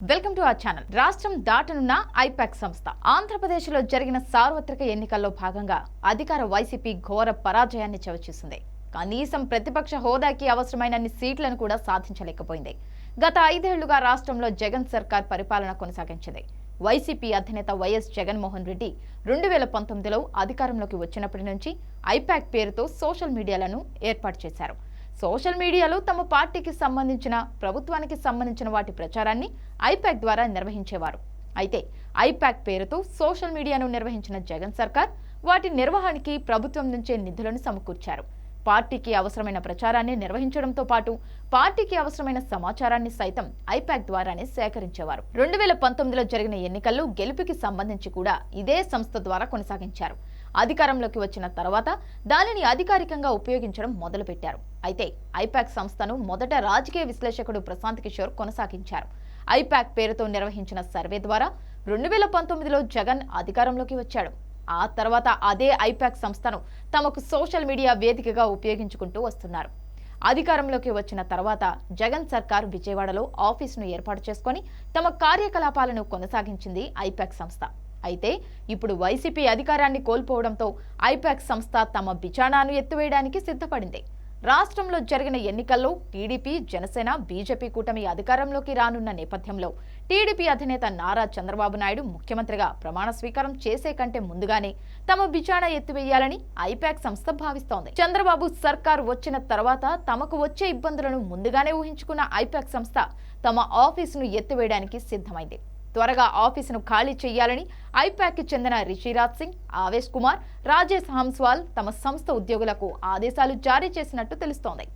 Welcome to our channel. రాష్ట్రం దాటనున్న I-PAC సంస్థ. ఆంధ్రప్రదేశ్లో జరిగిన సార్వత్రిక ఎన్నికల్లో భాగంగా అధికార వైసీపీ ఘోర పరాజయాన్ని చవిచూసింది. కనీసం ప్రతిపక్ష హోదాకి అవసరమైనన్ని సీట్లను కూడా సాధించలేకపోయింది. గత ఐదేళ్ళుగా రాష్ట్రంలో జగన్ సర్కార్ పరిపాలన కొనసాగించింది. వైసీపీ అధినేత వైఎస్ జగన్మోహన్ రెడ్డి రెండు వేల పంతొమ్మిదిలో అధికారంలోకి వచ్చినప్పటి నుంచి ఐపాక్ పేరుతో సోషల్ మీడియాలను ఏర్పాటు చేశారు. సోషల్ మీడియాలో తమ పార్టీకి సంబంధించిన ప్రభుత్వానికి సంబంధించిన వాటి ప్రచారాన్ని ఐపాక్ ద్వారా నిర్వహించేవారు. అయితే ఐపాక్ పేరుతో సోషల్ మీడియాను నిర్వహించిన జగన్ సర్కార్ వాటి నిర్వహణకి ప్రభుత్వం నుంచే నిధులను సమకూర్చారు. పార్టీకి అవసరమైన ప్రచారాన్ని నిర్వహించడంతో పాటు పార్టీకి అవసరమైన సమాచారాన్ని సైతం ఐపాక్ ద్వారానే సేకరించేవారు. రెండు వేల పంతొమ్మిదిలో జరిగిన ఎన్నికల్లో గెలుపుకి సంబంధించి కూడా ఇదే సంస్థ ద్వారా కొనసాగించారు. అధికారంలోకి వచ్చిన తర్వాత దానిని అధికారికంగా ఉపయోగించడం మొదలుపెట్టారు. అయితే ఐపాక్ సంస్థను మొదట రాజకీయ విశ్లేషకుడు ప్రశాంత్ కిషోర్ కొనసాగించారు. ఐపాక్ పేరుతో నిర్వహించిన సర్వే ద్వారా రెండు వేల పంతొమ్మిదిలో జగన్ అధికారంలోకి వచ్చాడు. ఆ తర్వాత అదే ఐపాక్ సంస్థను తమకు సోషల్ మీడియా వేదికగా ఉపయోగించుకుంటూ వస్తున్నారు. అధికారంలోకి వచ్చిన తర్వాత జగన్ సర్కార్ విజయవాడలో ఆఫీసును ఏర్పాటు చేసుకొని తమ కార్యకలాపాలను కొనసాగించింది ఐపాక్ సంస్థ. అయితే ఇప్పుడు వైసీపీ అధికారాన్ని కోల్పోవడంతో ఐపాక్ సంస్థ తమ బిచాణాను ఎత్తివేయడానికి సిద్ధపడింది. రాష్ట్రంలో జరిగిన ఎన్నికల్లో టీడీపీ జనసేన బీజేపీ కూటమి అధికారంలోకి రానున్న నేపథ్యంలో టీడీపీ అధినేత నారా చంద్రబాబు నాయుడు ముఖ్యమంత్రిగా ప్రమాణ స్వీకారం చేసే కంటే ముందుగానే తమ బిచాణ ఎత్తివేయాలని ఐపాక్ సంస్థ భావిస్తోంది. చంద్రబాబు సర్కార్ వచ్చిన తర్వాత తమకు వచ్చే ఇబ్బందులను ముందుగానే ఊహించుకున్న ఐపాక్ సంస్థ తమ ఆఫీసును ఎత్తివేయడానికి సిద్ధమైంది. త్వరగా ఆఫీసును ఖాళీ చేయాలని ఐపాక్కి చెందిన రిషిరాజ్ సింగ్ ఆవేశ్ కుమార్ రాజేష్ హంస్వాల్ తమ సంస్థ ఉద్యోగులకు ఆదేశాలు జారీ చేసినట్టు తెలుస్తోంది.